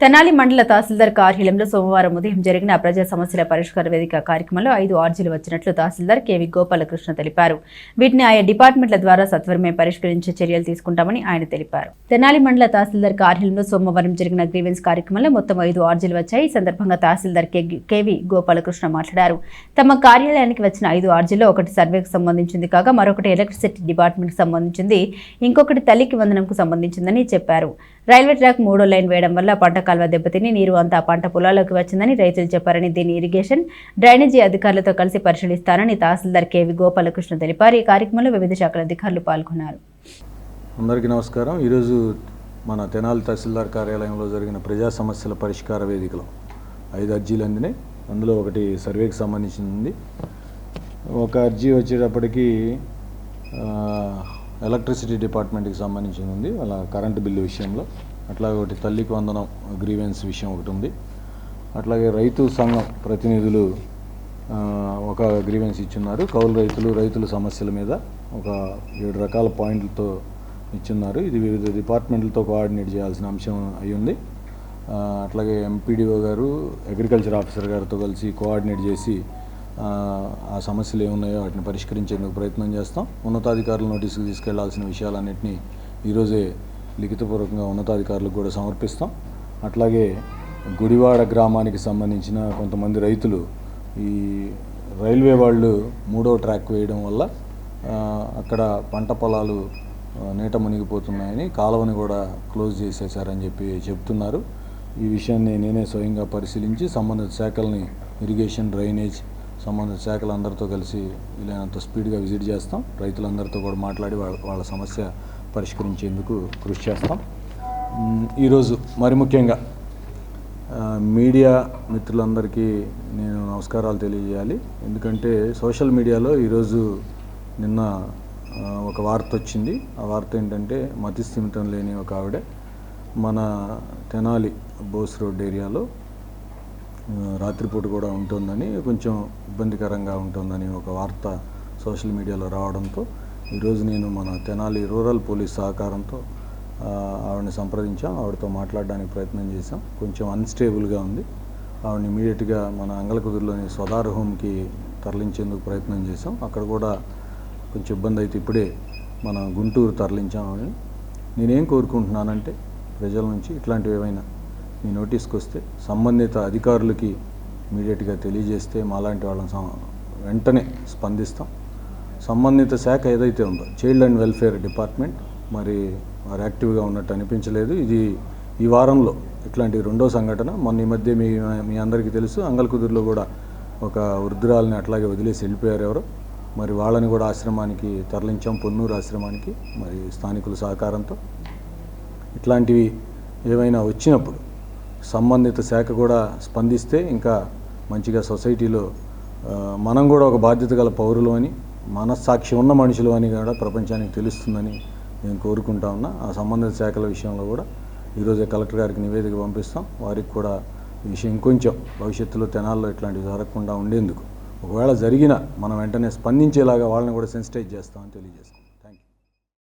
తెనాలి మండల తహసీల్దార్ కార్యాలయంలో సోమవారం ఉదయం జరిగిన ప్రజా సమస్యల పరిష్కార వేదిక కార్యక్రమంలో ఐదు ఆర్జీలు వచ్చినట్లు తహసీల్దార్ కెవి గోపాలకృష్ణ తెలిపారు. వీటిని ఆయా డిపార్ట్మెంట్ల ద్వారా సత్వరమే పరిష్కరించే చర్యలు తీసుకుంటామని ఆయన తెలిపారు. తెనాలి మండల తహసీల్దార్ కార్యాలయంలో సోమవారం జరిగిన గ్రీవెన్స్ కార్యక్రమంలో మొత్తం ఐదు ఆర్జీలు వచ్చాయి. ఈ సందర్భంగా తహసీల్దార్ కె- కెవి గోపాలకృష్ణ మాట్లాడారు. తమ కార్యాలయానికి వచ్చిన ఐదు ఆర్జీలో ఒకటి సర్వేకు సంబంధించింది కాగా మరొకటి ఎలక్ట్రిసిటీ డిపార్ట్మెంట్కి సంబంధించింది. ఇంకొకటి తల్లికి వందనంకు సంబంధించిందని చెప్పారు. రైల్వే ట్రాక్ మూడో లైన్ వేయడం వల్ల పంట కాలువ దెబ్బతిని నీరు అంతా పంట పొలాల్లోకి వచ్చిందని రైతులు చెప్పారని దీని ఇరిగేషన్ డ్రైనేజీ అధికారులతో కలిసి పరిశీలిస్తారని తహసీల్దార్ కేవి గోపాలకృష్ణ తెలిపారు. ఈ కార్యక్రమంలో వివిధ శాఖల అధికారులు పాల్గొన్నారు. అందరికీ నమస్కారం. ఈరోజు మన తెనాలి తహసీల్దార్ కార్యాలయంలో జరిగిన ప్రజా సమస్యల పరిష్కార వేదికలో ఐదు అర్జీలు అందినాయి. అందులో ఒకటి సర్వేకి సంబంధించింది. ఒక అర్జీ వచ్చేటప్పటికి ఎలక్ట్రిసిటీ డిపార్ట్మెంట్కి సంబంధించింది ఉంది. అలా కరెంటు బిల్లు విషయంలో. అట్లాగే ఒకటి తల్లికి వందనం గ్రీవెన్స్ విషయం ఒకటి ఉంది. అట్లాగే రైతు సంఘం ప్రతినిధులు ఒక గ్రీవెన్స్ ఇచ్చున్నారు. కౌలు రైతులు రైతుల సమస్యల మీద ఒక ఏడు రకాల పాయింట్లతో ఇచ్చున్నారు. ఇది వివిధ డిపార్ట్మెంట్లతో కోఆర్డినేట్ చేయాల్సిన అంశం అయి ఉంది. అట్లాగే ఎంపీడీఓ గారు అగ్రికల్చర్ ఆఫీసర్ గారితో కలిసి కోఆర్డినేట్ చేసి ఆ, సమస్యలు ఏమున్నాయో వాటిని పరిష్కరించేందుకు ప్రయత్నం చేస్తాం. ఉన్నతాధికారుల నోటీసుకు తీసుకెళ్ళాల్సిన విషయాలన్నింటినీ ఈరోజే లిఖితపూర్వకంగా ఉన్నతాధికారులకు కూడా సమర్పిస్తాం. అట్లాగే గుడివాడ గ్రామానికి సంబంధించిన కొంతమంది రైతులు ఈ రైల్వే వాళ్ళు మూడో ట్రాక్ వేయడం వల్ల అక్కడ పంట పొలాలు నీట మునిగిపోతున్నాయని కాలువని కూడా క్లోజ్ చేసేసారని చెప్పి చెప్తున్నారు. ఈ విషయాన్ని నేనే స్వయంగా పరిశీలించి సంబంధిత శాఖల్ని ఇరిగేషన్ డ్రైనేజ్ సంబంధిత శాఖలందరితో కలిసి వీలైనంత స్పీడ్గా విజిట్ చేస్తాం. రైతులందరితో కూడా మాట్లాడి వాళ్ళ వాళ్ళ సమస్య పరిష్కరించేందుకు కృషి చేస్తాం. ఈరోజు మరి ముఖ్యంగా మీడియా మిత్రులందరికీ నేను నమస్కారాలు తెలియజేయాలి. ఎందుకంటే సోషల్ మీడియాలో ఈరోజు నిన్న ఒక వార్త వచ్చింది. ఆ వార్త ఏంటంటే మతి స్థిమితం లేని ఒక ఆవిడ మన తెనాలి బోస్ రోడ్ ఏరియాలో రాత్రిపూట కూడా ఉంటుందని కొంచెం ఇబ్బందికరంగా ఉంటుందని ఒక వార్త సోషల్ మీడియాలో రావడంతో ఈరోజు నేను మన తెనాలి రూరల్ పోలీస్ సహకారంతో ఆవిడని సంప్రదించాం. ఆవిడతో మాట్లాడడానికి ప్రయత్నం చేశాం. కొంచెం అన్స్టేబుల్గా ఉంది. ఆవిడని ఇమీడియట్గా మన అంగళకుదురులోని సోదార్ హోమ్కి తరలించేందుకు ప్రయత్నం చేశాం. అక్కడ కూడా కొంచెం ఇబ్బంది అయితే ఇప్పుడే మన గుంటూరు తరలించాం ఆవిడని. నేనేం కోరుకుంటున్నానంటే ప్రజల నుంచి ఇట్లాంటివి ఏవైనా మీ నోటీస్కి వస్తే సంబంధిత అధికారులకి ఇమీడియట్గా తెలియజేస్తే మాలాంటి వాళ్ళని వెంటనే స్పందిస్తాం. సంబంధిత శాఖ ఏదైతే ఉందో చైల్డ్ అండ్ వెల్ఫేర్ డిపార్ట్మెంట్ మరి వారు యాక్టివ్గా ఉన్నట్టు అనిపించలేదు. ఇది ఈ వారంలో ఇట్లాంటి రెండో సంఘటన మొన్న ఈ మధ్య మీ మీ అందరికీ తెలుసు అంగల్కుదురులో కూడా ఒక వృద్ధురాలని అట్లాగే వదిలేసి వెళ్ళిపోయారు ఎవరు. మరి వాళ్ళని కూడా ఆశ్రమానికి తరలించాం పొన్నూరు ఆశ్రమానికి మరి స్థానికుల సహకారంతో. ఇట్లాంటివి ఏవైనా వచ్చినప్పుడు సంబంధిత శాఖ కూడా స్పందిస్తే ఇంకా మంచిగా సొసైటీలో మనం కూడా ఒక బాధ్యత గల పౌరులు అని మనస్సాక్షి ఉన్న మనుషులు అని కూడా ప్రపంచానికి తెలుస్తుందని నేను కోరుకుంటా ఉన్నా. ఆ సంబంధిత శాఖల విషయంలో కూడా ఈరోజే కలెక్టర్ గారికి నివేదిక పంపిస్తాం. వారికి కూడా ఈ విషయం ఇంకొంచెం భవిష్యత్తులో తెనాల్లో ఇట్లాంటివి జరగకుండా ఉండేందుకు. ఒకవేళ జరిగినా మనం వెంటనే స్పందించేలాగా వాళ్ళని కూడా సెన్సిటైజ్ చేస్తామని తెలియజేస్తాం.